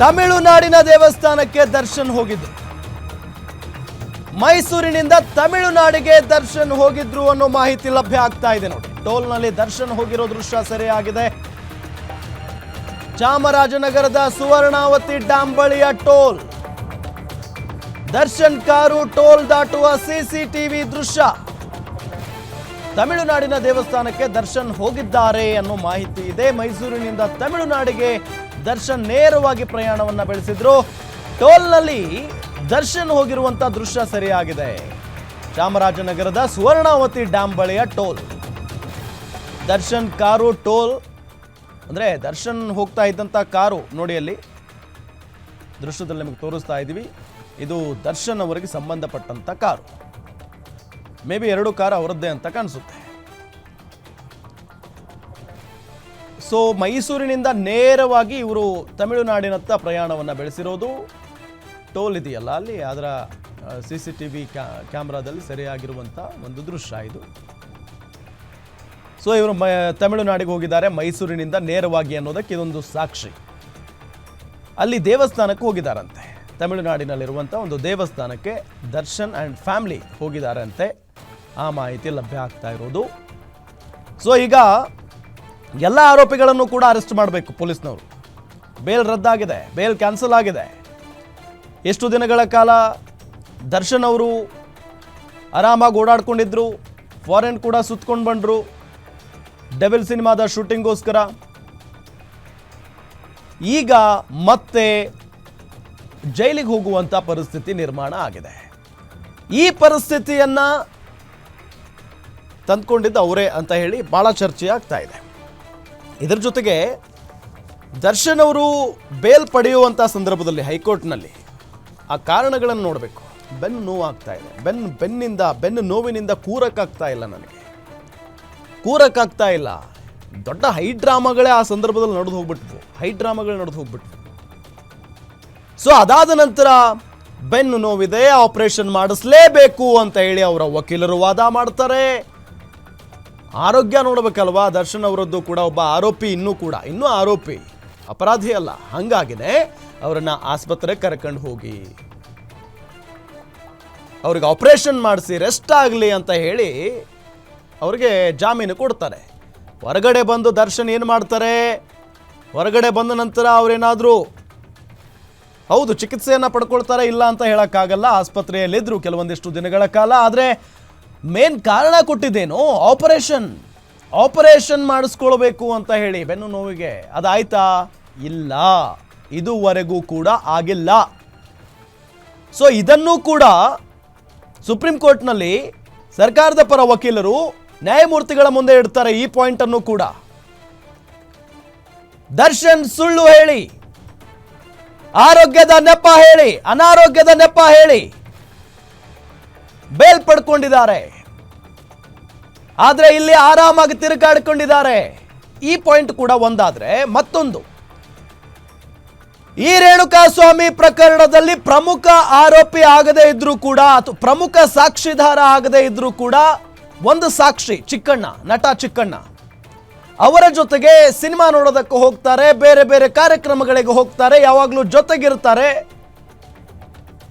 ತಮಿಳುನಾಡಿನ ದೇವಸ್ಥಾನಕ್ಕೆ ದರ್ಶನ್ ಹೋಗಿದ್ರು ಮೈಸೂರಿನಿಂದ ತಮಿಳುನಾಡಿಗೆ ದರ್ಶನ್ ಹೋಗಿದ್ರು ಅನ್ನೋ ಮಾಹಿತಿ ಲಭ್ಯ ಆಗ್ತಾ ಇದೆ ನೋಡಿ. ಟೋಲ್ನಲ್ಲಿ ದರ್ಶನ್ ಹೋಗಿರೋ ದೃಶ್ಯ ಸೆರೆಯಾಗಿದೆ. ಚಾಮರಾಜನಗರದ ಸುವರ್ಣಾವತಿ ಡ್ಯಾಂ ಬಳಿಯ ಟೋಲ್. ದರ್ಶನ್ ಕಾರು ಟೋಲ್ ದಾಟುವ ಸಿಸಿಟಿವಿ ದೃಶ್ಯ. ತಮಿಳುನಾಡಿನ ದೇವಸ್ಥಾನಕ್ಕೆ ದರ್ಶನ್ ಹೋಗಿದ್ದಾರೆ ಅನ್ನೋ ಮಾಹಿತಿ ಇದೆ. ಮೈಸೂರಿನಿಂದ ತಮಿಳುನಾಡಿಗೆ ದರ್ಶನ್ ನೇರವಾಗಿ ಪ್ರಯಾಣವನ್ನ ಬೆಳೆಸಿದ್ರು. ಟೋಲ್ನಲ್ಲಿ ದರ್ಶನ್ ಹೋಗಿರುವಂತ ದೃಶ್ಯ ಸರಿಯಾಗಿದೆ. ಚಾಮರಾಜನಗರದ ಸುವರ್ಣಾವತಿ ಡ್ಯಾಂ ಬಳಿಯ ಟೋಲ್. ದರ್ಶನ್ ಕಾರು, ಟೋಲ್, ಅಂದ್ರೆ ದರ್ಶನ್ ಹೋಗ್ತಾ ಇದ್ದಂತ ಕಾರು ನೋಡಿ ಅಲ್ಲಿ. ದೃಶ್ಯದಲ್ಲಿ ನಿಮಗೆ ತೋರಿಸ್ತಾ ಇದ್ದೀವಿ. ಇದು ದರ್ಶನ್ ಅವರಿಗೆ ಸಂಬಂಧಪಟ್ಟಂತ ಕಾರು. ಮೇ ಬಿ ಎರಡು ಕಾರು ಅವರದ್ದೇ ಅಂತ ಕಾಣಿಸುತ್ತೆ. ಸೊ ಮೈಸೂರಿನಿಂದ ನೇರವಾಗಿ ಇವರು ತಮಿಳುನಾಡಿನತ್ತ ಪ್ರಯಾಣವನ್ನು ಬೆಳೆಸಿರೋದು ಟೋಲ್ ಇದೆಯಲ್ಲ ಅಲ್ಲಿ, ಅದರ ಸಿ ಸಿ ಟಿ ವಿ ಕ್ಯಾಮ್ರಾದಲ್ಲಿ ಸೆರೆಯಾಗಿರುವಂಥ ಒಂದು ದೃಶ್ಯ ಇದು. ಸೊ ಇವರು ತಮಿಳುನಾಡಿಗೆ ಹೋಗಿದ್ದಾರೆ, ಮೈಸೂರಿನಿಂದ ನೇರವಾಗಿ ಅನ್ನೋದಕ್ಕೆ ಇದೊಂದು ಸಾಕ್ಷಿ. ಅಲ್ಲಿ ದೇವಸ್ಥಾನಕ್ಕೆ ಹೋಗಿದ್ದಾರಂತೆ ತಮಿಳುನಾಡಿನಲ್ಲಿರುವಂಥ ಒಂದು ದೇವಸ್ಥಾನಕ್ಕೆ ದರ್ಶನ್ ಆ್ಯಂಡ್ ಫ್ಯಾಮಿಲಿ ಹೋಗಿದ್ದಾರಂತೆ ಆ ಮಾಹಿತಿ ಲಭ್ಯ ಆಗ್ತಾ ಇರೋದು. ಸೊ ಈಗ ಎಲ್ಲ ಆರೋಪಿಗಳನ್ನು ಕೂಡ ಅರೆಸ್ಟ್ ಮಾಡಬೇಕು ಪೊಲೀಸ್ನವರು. ಬೇಲ್ ರದ್ದಾಗಿದೆ, ಬೇಲ್ ಕ್ಯಾನ್ಸಲ್ ಆಗಿದೆ. ಎಷ್ಟು ದಿನಗಳ ಕಾಲ ದರ್ಶನ್ ಅವರು ಆರಾಮಾಗಿ ಓಡಾಡ್ಕೊಂಡಿದ್ರು, ಫಾರಿನ್ ಕೂಡ ಸುತ್ಕೊಂಡು ಬಂದರು ಡೆವಿಲ್ ಸಿನಿಮಾದ ಶೂಟಿಂಗ್ಗೋಸ್ಕರ. ಈಗ ಮತ್ತೆ ಜೈಲಿಗೆ ಹೋಗುವಂಥ ಪರಿಸ್ಥಿತಿ ನಿರ್ಮಾಣ ಆಗಿದೆ. ಈ ಪರಿಸ್ಥಿತಿಯನ್ನು ತಂದ್ಕೊಂಡಿದ್ದು ಅವರೇ ಅಂತ ಹೇಳಿ ಭಾಳ ಚರ್ಚೆ ಆಗ್ತಾ ಇದೆ. ಇದರ ಜೊತೆಗೆ ದರ್ಶನ್ ಅವರು ಬೇಲ್ ಪಡೆಯುವಂಥ ಸಂದರ್ಭದಲ್ಲಿ ಹೈಕೋರ್ಟ್ನಲ್ಲಿ ಆ ಕಾರಣಗಳನ್ನು ನೋಡಬೇಕು. ಬೆನ್ನು ನೋವಾಗ್ತಾ ಇದೆ. ಬೆನ್ನು ಬೆನ್ನಿಂದ, ಬೆನ್ನು ನೋವಿನಿಂದ ಕೂರಕ್ಕಾಗ್ತಾ ಇಲ್ಲ ನನಗೆ. ಕೂರಕ್ಕಾಗ್ತಾ ಇಲ್ಲ. ದೊಡ್ಡ ಹೈ ಡ್ರಾಮಾಗಳೇ ಆ ಸಂದರ್ಭದಲ್ಲಿ ನಡೆದು ಹೋಗ್ಬಿಟ್ವು. ಹೈ ಡ್ರಾಮಾಗಳು ನಡೆದು ಹೋಗ್ಬಿಟ್ವು. ಸೊ ಅದಾದ ನಂತರ ಬೆನ್ನು ನೋವಿದೆ, ಆಪರೇಷನ್ ಮಾಡಿಸ್ಲೇಬೇಕು ಅಂತ ಹೇಳಿ ಅವರ ವಕೀಲರು ವಾದ ಮಾಡ್ತಾರೆ. ಆರೋಗ್ಯ ನೋಡಬೇಕಲ್ವಾ? ದರ್ಶನ್ ಅವರದ್ದು ಕೂಡ ಒಬ್ಬ ಆರೋಪಿ ಇನ್ನೂ ಕೂಡ, ಇನ್ನೂ ಆರೋಪಿ. ಅಪರಾಧಿ ಅಲ್ಲ ಹಂಗಾಗಿದೆ ಅವರನ್ನ ಆಸ್ಪತ್ರೆಗೆ ಕರ್ಕೊಂಡು ಹೋಗಿ. ಅವ್ರಿಗೆ ಆಪರೇಷನ್ ಮಾಡಿಸಿ, ರೆಸ್ಟ್ ಆಗಲಿ ಅಂತ ಹೇಳಿ ಅವ್ರಿಗೆ ಜಾಮೀನು ಕೊಡ್ತಾರೆ. ಹೊರಗಡೆ ಬಂದು ದರ್ಶನ್ ಏನು ಮಾಡ್ತಾರೆ? ಹೊರಗಡೆ ಬಂದ ನಂತರ ಅವರೇನಾದರೂ ಹೌದು, ಚಿಕಿತ್ಸೆಯನ್ನು ಪಡ್ಕೊಳ್ತಾರೆ ಇಲ್ಲ ಅಂತ ಹೇಳೋಕ್ಕಾಗಲ್ಲ ಆಸ್ಪತ್ರೆಯಲ್ಲಿದ್ದರು ಕೆಲವೊಂದಿಷ್ಟು ದಿನಗಳ ಕಾಲ, ಆದರೆ ಮೇನ್ ಕಾರಣ ಕೊಟ್ಟಿದ್ದೇನು ಆಪರೇಷನ್. ಆಪರೇಷನ್ ಮಾಡಿಸ್ಕೊಳ್ಬೇಕು ಅಂತ ಹೇಳಿ ಬೆನ್ನು ನೋವಿಗೆ. ಅದಾಯ್ತಾ? ಇಲ್ಲ. ಇದುವರೆಗೂ ಕೂಡ ಆಗಿಲ್ಲ. ಸೊ ಇದನ್ನು ಕೂಡ ಸುಪ್ರೀಂ ಕೋರ್ಟ್ನಲ್ಲಿ ಸರ್ಕಾರದ ಪರ ವಕೀಲರು ನ್ಯಾಯಮೂರ್ತಿಗಳ ಮುಂದೆ ಇಡ್ತಾರೆ ಈ ಪಾಯಿಂಟ್ ಅನ್ನು ಕೂಡ. ದರ್ಶನ್ ಸುಳ್ಳು ಹೇಳಿ. ಆರೋಗ್ಯದ ನೆಪ ಹೇಳಿ. ಅನಾರೋಗ್ಯದ ನೆಪ ಹೇಳಿ. ಬೇಲ್ ಪಡ್ಕೊಂಡಿದ್ದಾರೆ ಆದರೆ ಇಲ್ಲಿ ಆರಾಮಾಗಿ ತಿರುಗಾಡಿಕೊಂಡಿದ್ದಾರೆ. ಈ ಪಾಯಿಂಟ್ ಕೂಡ ಒಂದಾದ್ರೆ ಮತ್ತೊಂದು. ಈ ರೇಣುಕಾ ಸ್ವಾಮಿ ಪ್ರಕರಣದಲ್ಲಿ ಪ್ರಮುಖ ಆರೋಪಿ ಆಗದೇ ಇದ್ರೂ ಕೂಡ ಅಥವಾ ಪ್ರಮುಖ ಸಾಕ್ಷಿದಾರ ಆಗದೇ ಇದ್ರೂ ಕೂಡ ಒಂದು ಸಾಕ್ಷಿ ಚಿಕ್ಕಣ್ಣ, ನಟ ಚಿಕ್ಕಣ್ಣ. ಅವರ ಜೊತೆಗೆ ಸಿನಿಮಾ ನೋಡೋದಕ್ಕೆ ಹೋಗ್ತಾರೆ, ಬೇರೆ ಬೇರೆ ಕಾರ್ಯಕ್ರಮಗಳಿಗೆ ಹೋಗ್ತಾರೆ, ಯಾವಾಗಲೂ ಜೊತೆಗಿರ್ತಾರೆ.